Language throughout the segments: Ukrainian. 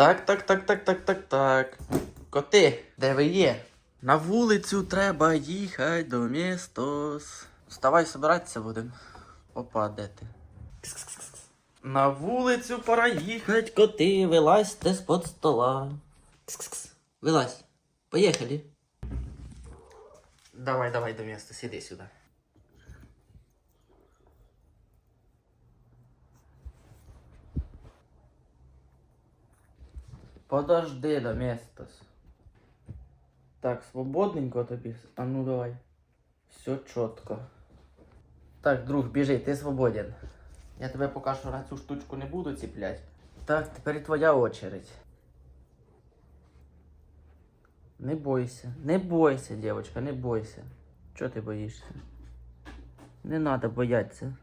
Так, так, так, так, так, так, так. Коти, де ви є? На вулицю треба їхати до містос. Вставай, собиратися будемо. Опа, де ти? На вулицю пора їхати, коти, вилазьте з-под стола. Кс-кс-кс. Вилазь. Поїхали. Давай, давай до міста, сиди сюди. Подожди до міста. Так, свободненько тобі. А ну давай. Все чітко. Так, друг, біжи, ти свободен. Я тебе поки що на цю штучку не буду цеплять. Так, тепер твоя очередь. Не бойся, не бойся, девочка, не бойся. Чого ти боїшся? Не треба боятися.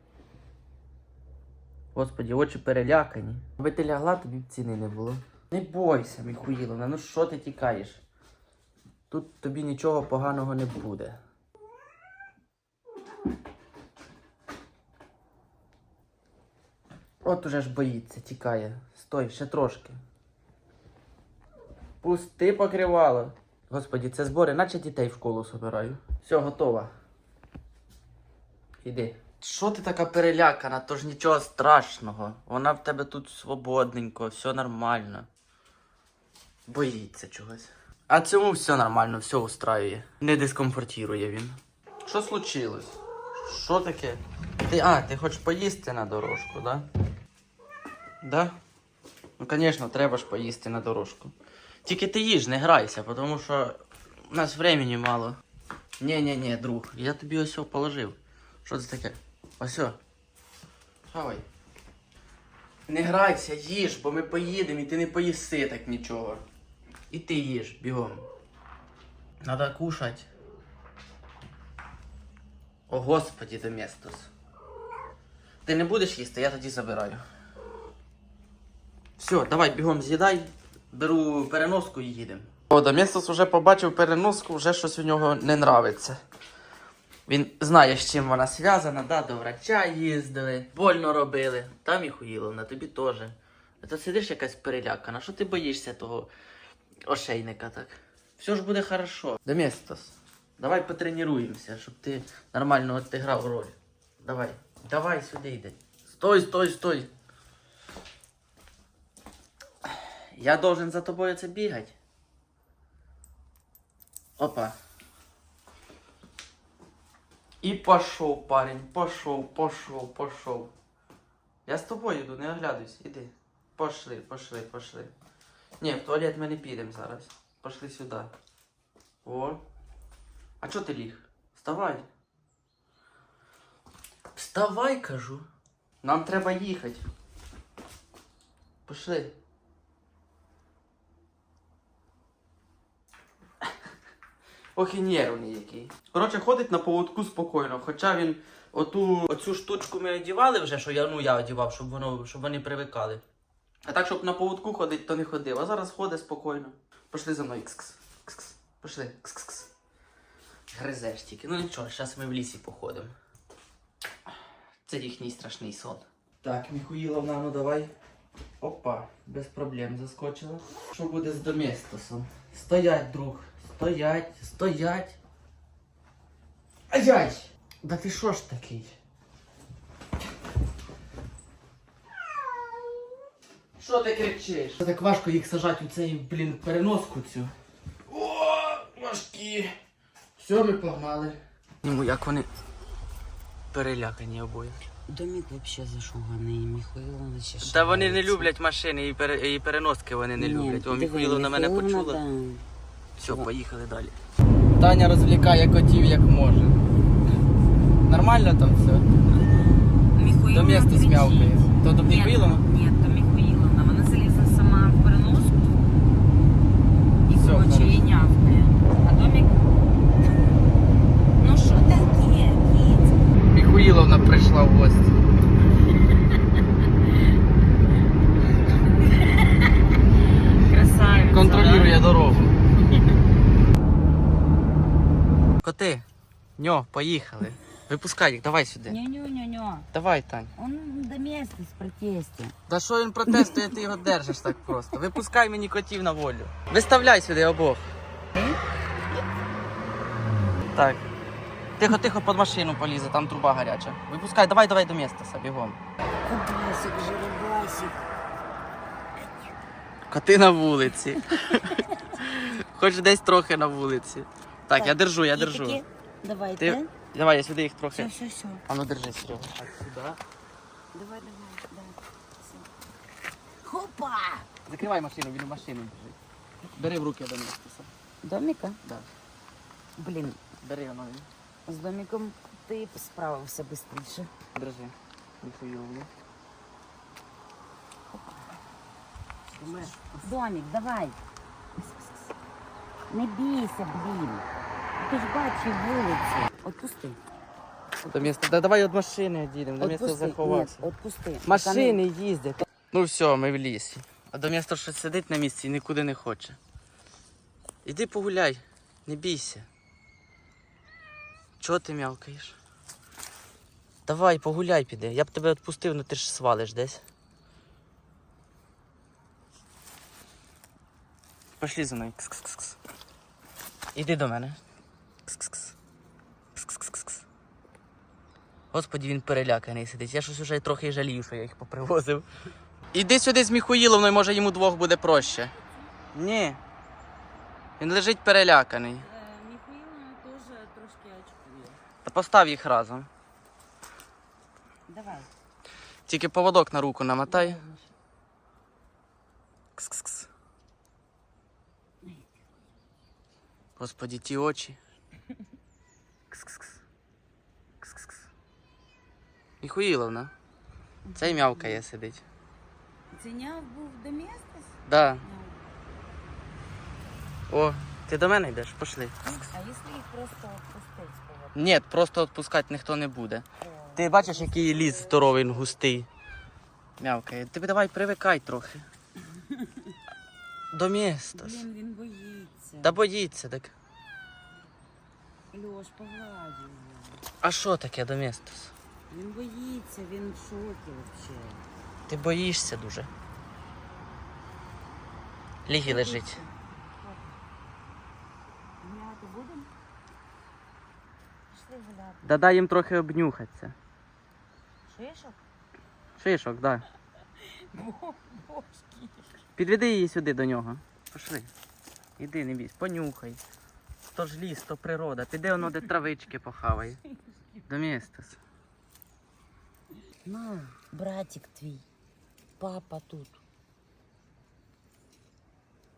Господі, очі перелякані. Аби ти лягла, тобі б ціни не було. Не бойся, Міхуїловна, ну що ти тікаєш? Тут тобі нічого поганого не буде. От уже ж боїться, тікає. Стой, ще трошки. Пусти покривало. Господі, це збори, наче дітей в школу собираю. Все, готово. Іди. Що ти така перелякана? То ж нічого страшного. Вона в тебе тут свободненько, все нормально. Боїться чогось. А цьому все нормально, все устраює. Не дискомфортірує він. Що случилось? Що таке? Ти, а, ти хочеш поїсти на дорожку, да? Да? Ну, звісно, треба ж поїсти на дорожку. Тільки ти їж, не грайся, тому що у нас времени мало. Ні-ні-ні, друг, я тобі ось положив. Що це таке? Ось. Хавай. Не грайся, їж, бо ми поїдемо і ти не поїси так нічого. І ти їж, бігом. Надо кушать. О, господі, Доместос. Ти не будеш їсти, я тоді забираю. Все, давай бігом з'їдай. Беру переноску і їдемо. О, Доместос вже побачив переноску, вже щось у нього не нравиться. Він знає, з чим вона зв'язана, да, до врача їздили, больно робили. Там і хуїло, тобі теж. А то сидиш якась перелякана, що ти боїшся того ошейника так? Все ж буде хорошо. Доместос, давай потренуємося, щоб ти нормально отіграв роль. Давай, давай сюди йди. Стой, стой, стой. Я должен за тобою це бігати. Опа. І пошов, парень, пошов, пошов, пошов. Я з тобою йду, не оглядуйся, іди. Пошли, пошли, пошли. Ні, в туалет ми не підемо зараз. Пошли сюди. О. А чого ти ліг? Вставай. Вставай, кажу. Нам треба їхати. Пошли. Ох і нервний який. Коротше, ходить на поводку спокійно, хоча він оту оцю штучку ми одівали вже, що я ну я одівав, щоб воно щоб вони привикали. А так, щоб на поводку ходить, то не ходив. А зараз ходить спокійно. Пошли за мною. Кс-кс. Кс-кс. Пошли. Кс-кс. Гризеш тільки. Ну нічого, зараз ми в лісі походимо. Це їхній страшний сон. Так, Міхуїловна, ну давай. Опа, без проблем заскочила. Що буде з Доместосом? Стоять, друг. Стоять, стоять. Ай-яй! Да ти що ж такий? Що ти кричиш? Так важко їх сажати у цей, блін, переноску цю. О, важкі. Все, ми погнали. Ну, як вони перелякані обоє. Домик вообще зашуганий, Михайловна ще Та вони не люблять машини і, пере... і переноски вони не Ні, люблять. О, диви, Міхуїловна мене почула. да. Все, поїхали далі. Таня розвлікає котів як може. Нормально там все? Михайловна До міста кричить. смявкає. То до Ні, Міхуїловна? Ні, то Михайловна. Міхуїловна прийшла в гості. Красавиця, Контролює дорогу. Коти, ньо, поїхали. Випускай їх, давай сюди. Ню-ню-ню-ню. Давай, Тань. Он до места с протесте. Та що він протестує, ти його держиш так просто. Випускай мені котів на волю. Виставляй сюди обох. Так. Тихо, тихо, під машину полізе, там труба гаряча. Випускай, давай, давай до міста, бігом. Кабасик, жеребасик. Коти на вулиці. Хоч десь трохи на вулиці. Так, я держу, я держу. Давайте. Ти... Давай, я сюди їх трохи. все, все. А ну держи, Серега. Так, сюди. Давай, давай, давай. Хопа! Закривай машину, він у машину біжить. Бери в руки до міста. Домика? Да. Блін, Бери воно. З домиком ти б справився швидше. Держи. Ніхуя. Домик, давай. Не бійся, блін. Ти ж бачив вулиці. Отпусти. До міста. Да давай від машини відійдемо, до міста. Ні, отпусти. Машини їздять. Ну все, ми в лісі. А до міста щось сидить на місці і нікуди не хоче. Іди погуляй, не бійся. Чого ти м'явкаєш? Давай, погуляй піди. Я б тебе відпустив, але ти ж свалиш десь. Пошли за мною. Кс-кс-кс. Іди до мене. Кс-кс-кс. Кс-кс-кс. Господі, він переляканий сидить. Я щось уже трохи жалію, що я їх попривозив. Іди сюди з Міхуїловною, може йому двох буде проще. Ні. Він лежить переляканий. Міхаїловна теж трошки очкує. Та постав їх разом. Давай. Тільки поводок на руку намотай. Кс-кс-кс. Господі, ті очі. Кс-кс-кс. Кс-кс-кс. Міхуїловна. Цей м'явкає сидить. Ціняв був до міста? Да. О, ти до мене йдеш? Пошли. А якщо їх просто відпустити поводка? Ні, просто відпускати ніхто не буде. Ти бачиш, який ліс здоровий, він густий. Мявкає. Ти давай привикай трохи. До міста. Блін, він боїться. Та боїться так. Льош, погладь його. А що таке до міста? Він боїться, він в шокі взагалі. Ти боїшся дуже. Лігі лежить. Гуляти будемо? Пішли гуляти. Да дай їм трохи обнюхатися. Шишок? Шишок, да. Підведи її сюди до нього. Пошли. Іди, не бійся, понюхай. То ж ліс, то природа. Піди воно, де травички похавай. До міста. На, братик твій. Папа тут.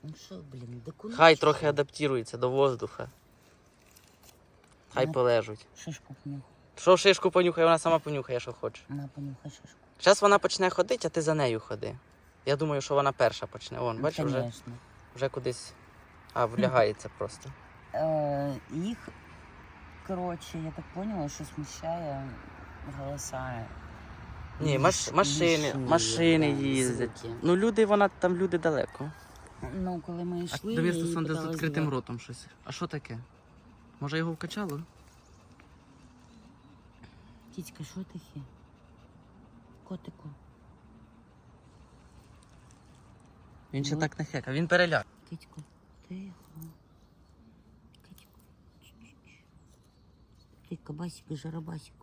Ну що, блін, дикуни? Хай чи трохи адаптується до воздуха. Хай Ну. полежуть. Шишку понюхай. Що шишку понюхає, вона сама понюхає, що хоче. На, понюхай шишку. Зараз вона почне ходити, а ти за нею ходи. Я думаю, що вона перша почне. Вон, Ну, бачиш, вже, Конечно. вже кудись. А, влягається просто. Е, їх, коротше, я так поняла, що смущає голоса. Ні, маш, машини, машини їздять. Ну люди, вона там люди далеко. Ну, коли ми А йшли, її відкритим звати. ротом щось. А що таке? Може його вкачало? Тітька, що таке? Котику, Він ще так не хека, він переляк. тітько, тихо. Тітько. Ти кабасик і жарабасик.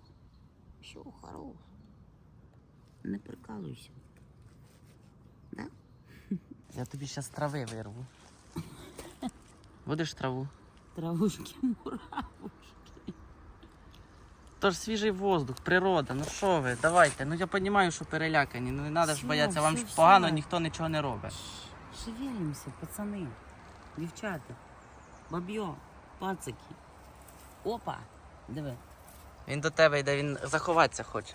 Все, хорош. Не прикалуйся. Да? Я тобі зараз трави вирву. Будеш траву? Травушки, муравушки. Тож свіжий воздух, природа, ну що ви, давайте. Ну я розумію, що перелякані, ну не треба ж боятися, вам все, ж все. погано, ніхто нічого не робить. Шевелимося, пацани, дівчата, бабьо, пацики. Опа, диви. Він до тебе йде, він заховатися хоче.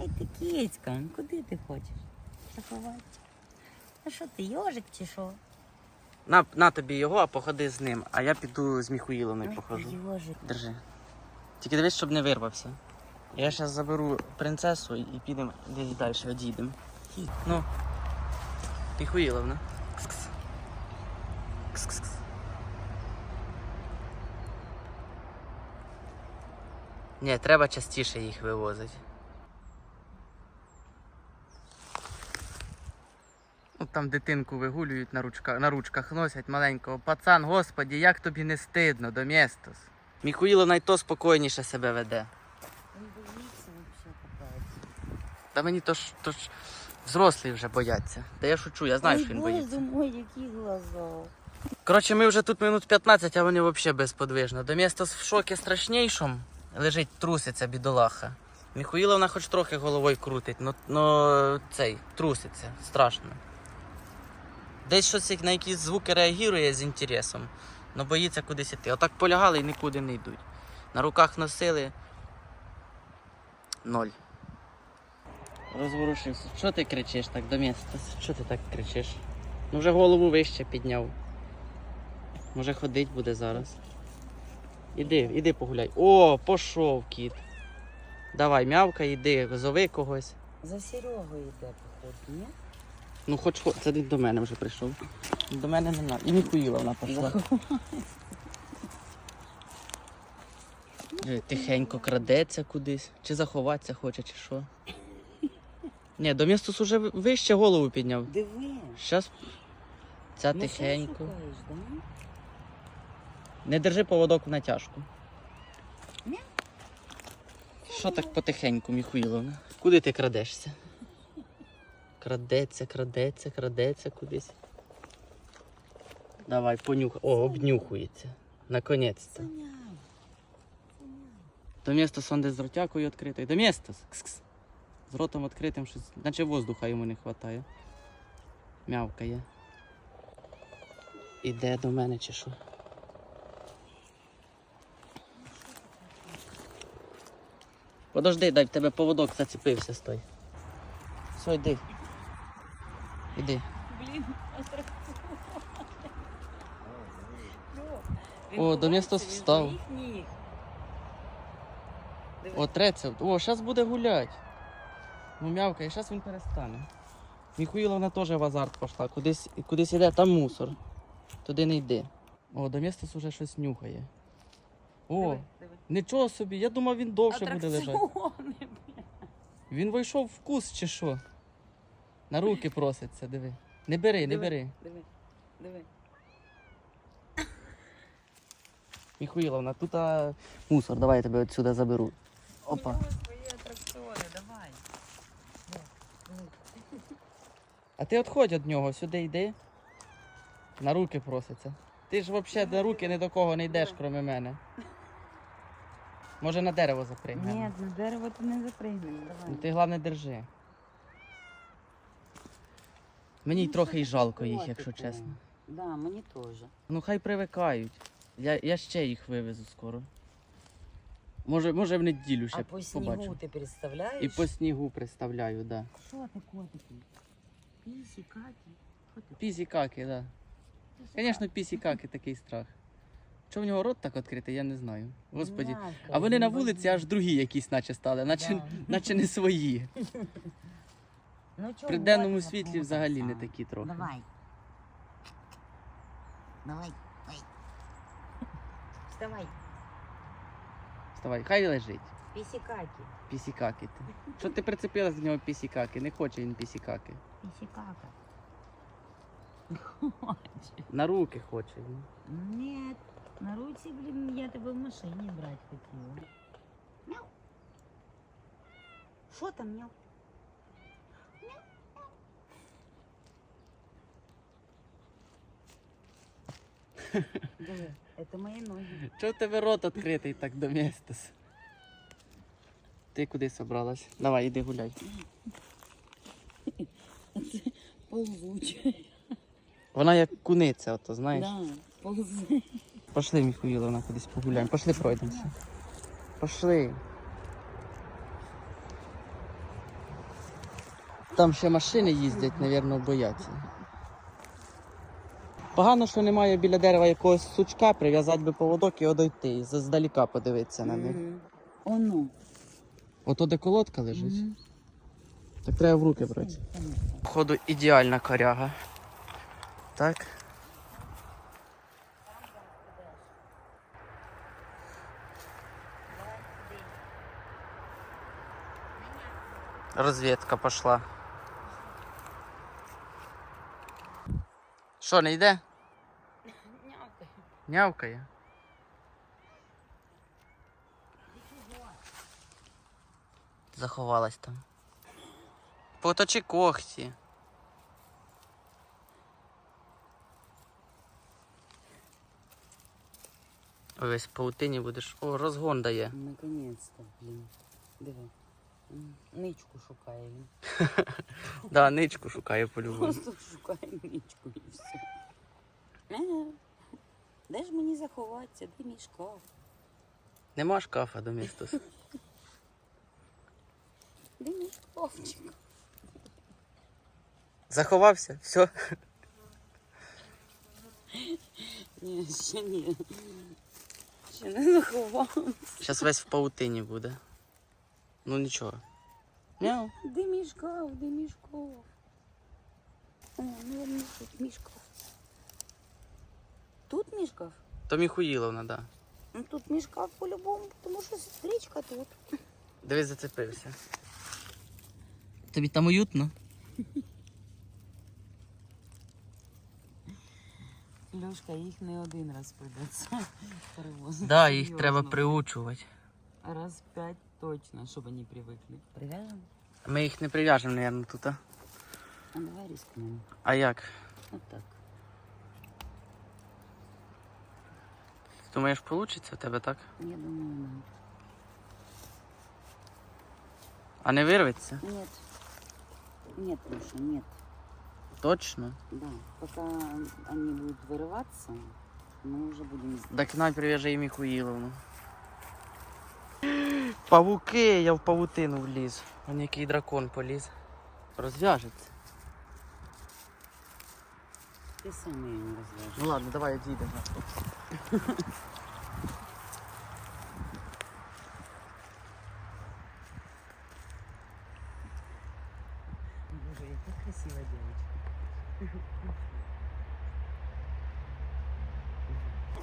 Ай ти кицька, ну куди ти хочеш? Заховати. А що ти, йожик чи що? На, на тобі його, а походи з ним, а я піду з Міхуїловною Ай, похожу. Держи. Тільки дивись, щоб не вирвався. Я зараз заберу принцесу і підемо десь далі одійдемо. Ну. Міхуїловна. Кс-кс. Кс-кс-кс. Ні, треба частіше їх вивозити. Там дитинку вигулюють на ручках, на ручках носять маленького. Пацан, господі, як тобі не стидно, Домєстос. Міхуїло найто спокійніше себе веде. Він боїться взагалі. Та мені то ж, то ж взрослі вже бояться. Та я шучу, я знаю, Ой, що він Боже боїться. мой, які глаза. Коротше, ми вже тут минут 15, а вони взагалі безподвижно. Домєстос в шокі страшнішому. Лежить, труситься, бідолаха. Міхуїловна хоч трохи головою крутить, но, но цей труситься, страшно. Десь щось на якісь звуки реагує з інтересом, але боїться кудись іти. Отак полягали і нікуди не йдуть. На руках носили. Ноль. Розворушився. Що ти кричиш так, Домєстос? Що ти так кричиш? Ну вже голову вище підняв. Може ходить буде зараз. Іди, іди погуляй. О, пішов кіт. Давай, мявка, іди, зови когось. За Серегою йде, походу, ні? Ну, хоч це до мене вже прийшов. До мене не. І Міхуїла вона пішла. Е, Тихенько крадеться кудись. Чи заховатися хоче, чи що. Ні, Домістус уже ви- вище голову підняв. Диви. Щас ця Ну, тихенько. шукаєш, да? Не держи поводок в натяжку. Ні. Що так потихеньку, Міхуїловна? Куди ти крадешся? Крадеться, крадеться, крадеться кудись. Давай, понюхай. О, обнюхується. Наконець-то. Саня. До міста сонде з ротякою відкритою. До міста. Кс-кс. З ротом відкритим щось. Наче воздуха йому не вистачає. Мявкає. Іде до мене чи що? Подожди, дай в тебе поводок зацепився, стой. Все, йди. Іди. Блін, О, Доместос встав. О, треться. О, зараз буде гулять. Ну мявка, і зараз він перестане. Міхуїловна теж в азарт пішла. Кудись, кудись іде, там мусор. Туди не йди. О, Доместос уже щось нюхає. О, нічого собі, я думав, він довше буде лежати. Він вийшов в кус чи що? На руки проситься, диви. Не бери, не бери. Диви, диви. Міхуїловна, тут а, мусор, давай я тебе відсюди заберу. Опа. Давай. А ти відходь від нього, сюди йди. На руки проситься. Ти ж взагалі на руки ні до кого не йдеш, крім мене. Може на дерево запригнемо. Ні, на дерево ти не запригнеш, Ну ти головне держи. Мені й Ну, трохи й жалко їх, якщо чесно. Да, мені теж. Ну хай привикають. Я, я ще їх вивезу скоро. Може, може в неділю ще А по снігу побачу. ти представляєш? І по снігу представляю, да. Що ти, котики? Пісі, какі? Що ти? Пісі-каки, да. Звісно, пісі-каки такий страх. Чого в нього рот так відкритий, я не знаю. Господі. М'явка, А вони на вулиці аж другі якісь наче стали, наче, Да. наче не свої. Ну, чого При денному ботина світлі взагалі не такі трохи. Давай. Давай. Давай. Вставай. Вставай, хай лежить. Пісікаки. Пісікаки ти. Що ти прицепилась до нього пісікаки? Не хоче він пісікаки. Пісікака. На руки хоче він. Нет, на руці, блін, я тебе в машині брати хотіла. Мяу. Що там, мяу? Диви, це мої ноги. Чого в тебе рот відкритий так до містес? Ти куди собралась? Давай, іди гуляй. Ползучі. Вона як куниця, ото, знаєш. Да, ползи. Пошли, Міхуїловна, кудись погуляємо. Пошли пройдемося. Пошли. Там ще машини їздять, напевно, бояться. Погано, що немає біля дерева якогось сучка, прив'язати би поводок і одойти, і здаліка подивитися на них. Оно. Ото де колодка лежить. Так треба в руки брати. Походу ідеальна коряга. Так. Розвідка пішла. Що, не йде? Нявкає. Заховалась там. Поточи когті. Ой, Весь в паутині будеш. О, розгон дає. Наконець-то, блін. Диви. Ничку шукає він. Да, ничку шукає по-любому. Просто шукає ничку і все. Де ж мені заховатися? Де мій шкаф? Нема шкафа до містус. Де мій шкафчик? Заховався? Все. Ні, ще ні. Ще не заховав. Зараз весь в паутині буде. Ну нічого. Мяу. Де мій шкаф? Де мій шкаф? О, ну мій шкаф. Тут мій шкаф? То Міхуїловна, да. Ну тут мій шкаф по-любому, тому що сестричка тут. Дивись, зацепився. Тобі там уютно? Льошка, їх не один раз придеться перевозити. Да, їх Серйозно. треба приучувати. Раз п'ять точно, щоб вони привикли. Прив'яжемо? Ми їх не прив'яжемо, мабуть, тут. А, А давай рискнемо. а як? Отак. Думаєш, вийде у тебе так? Я думаю, да. А не вирветься? Нет. Нет, Леша, нет. Точно? Да. Пока они будут вырываться, мы уже будем здесь. Так навіть прив'яжи і Міхуїловну. Павуки, я в павутину вліз. Вон який дракон поліз. Розв'яжеться. Ты сам ее не развяжешь. Ну ладно, давай одійдемо. Боже, яка красивая девочка.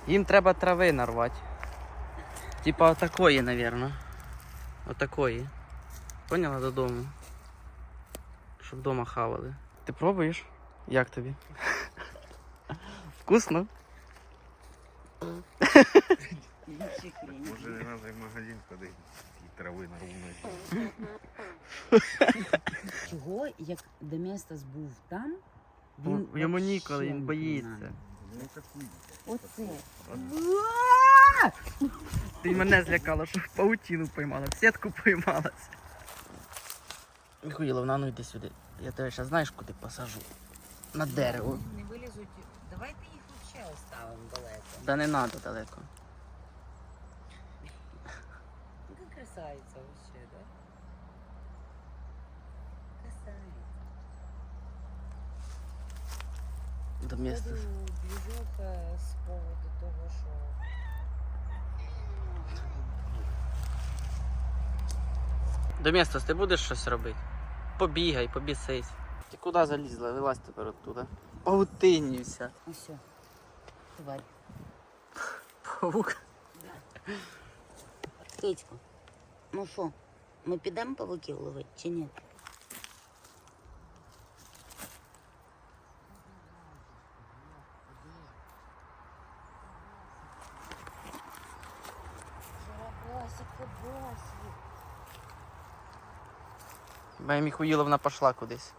Їм треба трави нарвати. Типа отакої, напевно. Отакої. Поняла додому. Щоб вдома хавали. Ти пробуєш? Як тобі? Вкусно? Може не треба в магазин ходити і трави нарву Чого, як Деместас був там, Ну, Йому ніколи, він боїться. Ну. Оце. Ти мене злякала, що в паутину поймала, в сітку поймалась. Михайловна, ну йди сюди. Я тебе зараз знаєш куди посажу? На дерево. Не вилізуть. Давайте їх взагалі оставимо далеко. Та не треба далеко. Яка красавиця вообще, да? Красавиця. До міста. Движуха з поводу того, що До міста ти будеш щось робити? Побігай, побісись. Ти куди залізла? Вилазь тепер оттуда. Паутині вся. Ну все. Тварь. Павук. Китько, ну що, ми підемо павуків ловити чи ні? Моя Міхуїловна пішла кудись.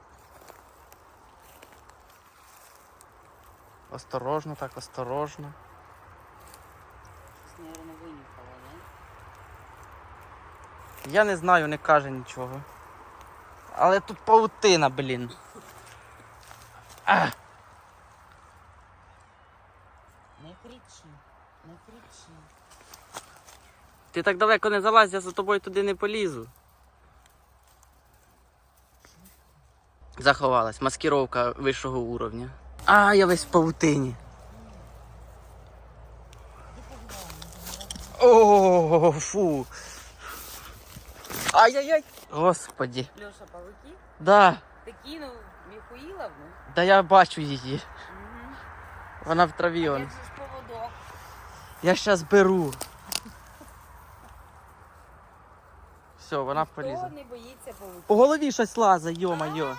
Осторожно, так, осторожно. Наверное, винюхала, да? Я не знаю, не каже нічого. Але тут паутина, блін. А! Не кричи, не кричи. Ти так далеко не залазь, я за тобою туди не полізу. Заховалась. Маскировка вищого уровня. А, я весь в паутині. О, фу. Ай-яй-яй. Господі. Леша, павуки? Да, Ти кинув Міхуїловну? да я бачу її. Угу. Вона в траві. Он. Я щас беру. все, вона Хто полізла. не боїться павуків? По голові щось лазить, йо-майо.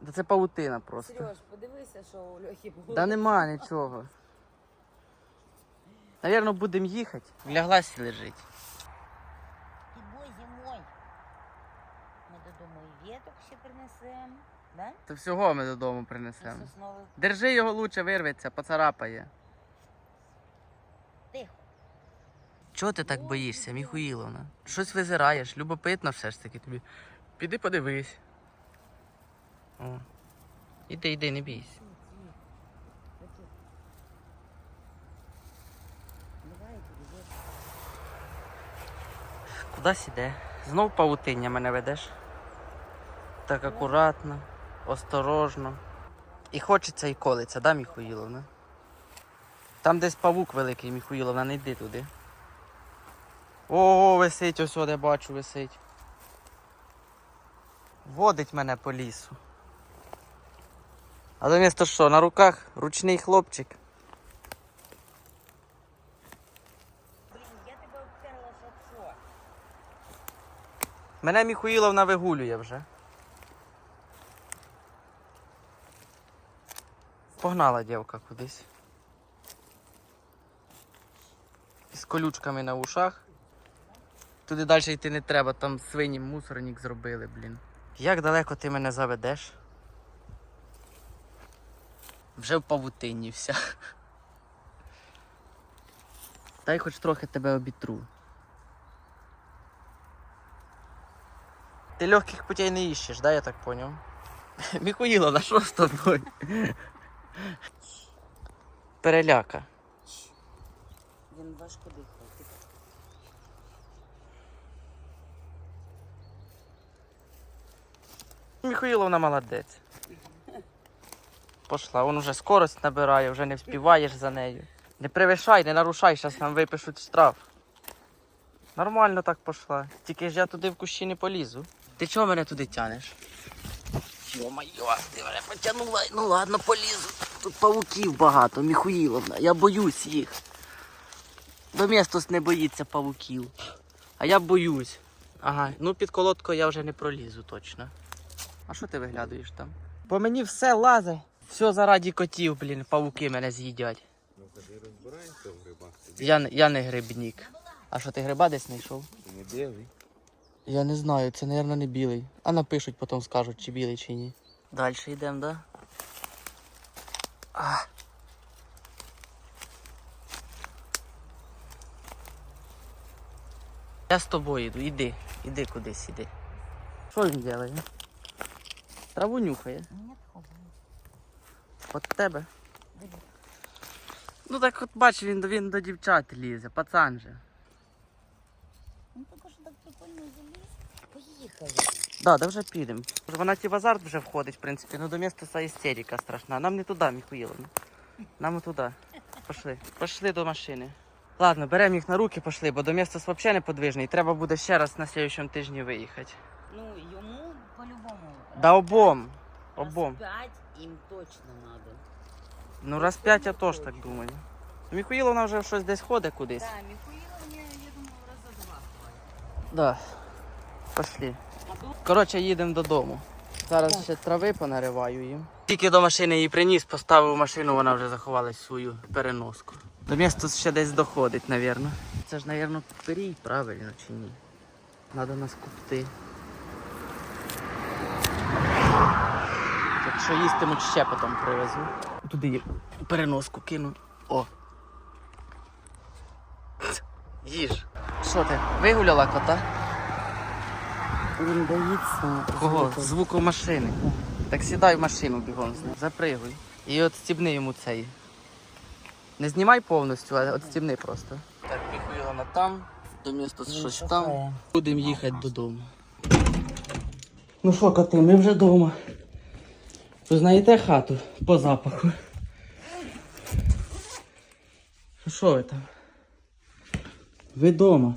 Да це паутина просто. Сереж, подивися, що у Льохи було. Да нема нічого. Навірно, будемо їхати. Ляглась і лежить. Підбой зимой. Ми додому і веток ще принесемо. Да? То всього ми додому принесемо. І соснових Держи його лучше, вирветься, поцарапає. Тихо. Чого ти так боїшся, Міхуїловна? Щось визираєш, любопитно все ж таки тобі. Піди подивись. О. Іди, іди, не бійся. Давай тобі веток. Кудись іде? Знов павутиння мене ведеш. Так акуратно, осторожно. І хочеться і колиться, да, Міхуїловна? Там десь павук великий, Міхуїловна, не йди туди. Ого, висить, ось де бачу, висить. Водить мене по лісу. А до місто що, на руках ручний хлопчик. Блін, я тебе обтерла, щоб що? Мене Міхуїловна вигулює вже. Погнала дівка кудись. З колючками на ушах. Туди далі йти не треба, там свині мусорник зробили, блін. Як далеко ти мене заведеш? Вже в павутині вся. Дай хоч трохи тебе обітру. Ти легких путей не іщеш, да, я так поняв? Міхуїловна, що з тобою? Переляка. Він важко дихає. Тихо. Міхуїловна молодець. Пошла, он уже скорость набирає, вже не вспіваєш за нею. Не перевишай, не нарушай, зараз нам випишуть штраф. Нормально так пошла. Тільки ж я туди в кущі не полізу. Ти чого мене туди тянеш? Йо-майо, ти мене потягнула. Ну ладно, полізу. Тут павуків багато, Міхуїловна. Я боюсь їх. Доместос не боїться павуків. А я боюсь. Ага, ну під колодкою я вже не пролізу точно. А що ти виглядуєш там? По мені все лазе. Все заради котів, блін, павуки мене з'їдять. Ну, ходи розбираємося в грибах. Я, не- я не грибник. А що ти гриба десь знайшов? Ти не білий. Я не знаю, це, мабуть, не білий. А напишуть, потім скажуть, чи білий, чи ні. Далі йдемо, да? А. Я з тобою йду, іди, іди кудись, іди. Що він робить? Траву нюхає. Ні, От тебе. Ну так от бач, він, до- він до дівчат лізе, пацан же. Ну також так прикольно заліз. Поїхали. Да, да вже підемо. Вона ті в азарт вже входить, в принципі, ну до міста ця істерика страшна. Нам не туди, Міхуїловна. Нам і туди. Пошли. Пошли до машини. Ладно, беремо їх на руки, пошли, бо до міста взагалі неподвижний. Треба буде ще раз на слідчому тижні виїхати. Ну, йому по-любому. Да обом. Раз Обом. п'ять їм точно треба. Ну раз п'ять я теж так думаю. Міхуїловна вже щось десь ходить кудись. Так, Міхуїла мені, я думаю, раза два хватить. Да. Пошли. Коротше, їдемо додому. Зараз ще трави понариваю їм. Тільки до машини її приніс, поставив машину, вона вже заховалась свою переноску. До міста ще десь доходить, напевно. Це ж, напевно, пирій, правильно чи ні? Надо нас купти. Якщо їстимуть, ще потім привезу. Туди переноску кину. О. Їж. Що ти, вигуляла кота? він боїться. Кого? Звуку машини. Так сідай в машину бігом з ним. Запригуй. І от стібни йому цей. Не знімай повністю, а от стібни просто. Так, піхуємо на там, до міста щось там. Будемо їхати додому. Ну що, коти, ми вже вдома. Ви знаєте хату по запаху. Ну, Що ви там? Ви вдома.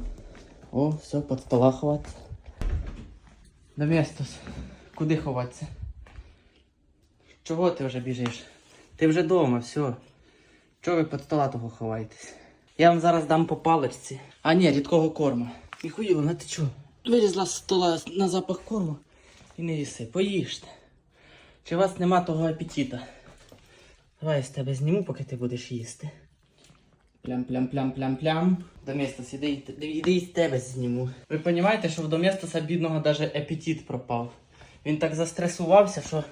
О, все, під стола ховати. Доместос, куди ховатися? Чого ти вже біжиш? Ти вже вдома, все. Чого ви під стола того ховаєтесь? Я вам зараз дам по паличці. А ні, рідкого корма. Міхуїло, на ти чого? вилізла з стола на запах корму і не їси. Поїжте. Чи у вас нема того апетита? Давай я з тебе зніму, поки ти будеш їсти. Плям-плям-плям-плям-плям. Доместос, іди, іди, і з тебе зніму. Ви розумієте, що в Доместоса бідного даже апетит пропав. Він так застресувався, що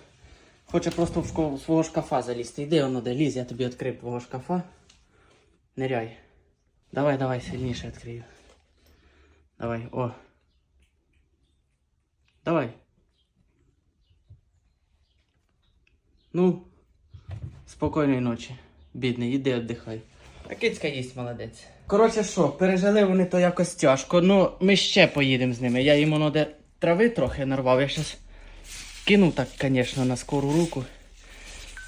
хоче просто в свого шкафа залізти. Іди воно де лізь, я тобі відкрив твого шкафа. Ниряй. Давай, давай, сильніше відкрию. Давай, о. Давай. Ну, спокійної ночі. Бідний, іди віддихай. А кицька їсть молодець. Коротше що, пережили вони то якось тяжко. Ну, ми ще поїдемо з ними. Я їм воно де трави трохи нарвав. Я щас кину так, звісно, на скору руку.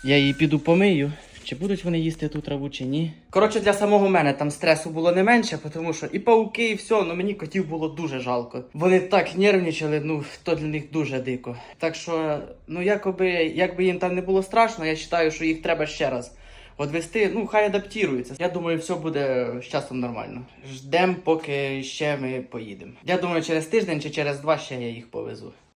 Я її піду помию. Чи будуть вони їсти ту траву, чи ні. Коротше, для самого мене там стресу було не менше, тому що і пауки, і все, ну мені котів було дуже жалко. Вони так нервничали, ну то для них дуже дико. Так що, ну якоби, якби їм там не було страшно, я вважаю, що їх треба ще раз. От вести, ну хай адаптуються. Я думаю, все буде з часом нормально. Ждем, поки ще ми поїдемо. Я думаю, через тиждень чи через два ще я їх повезу.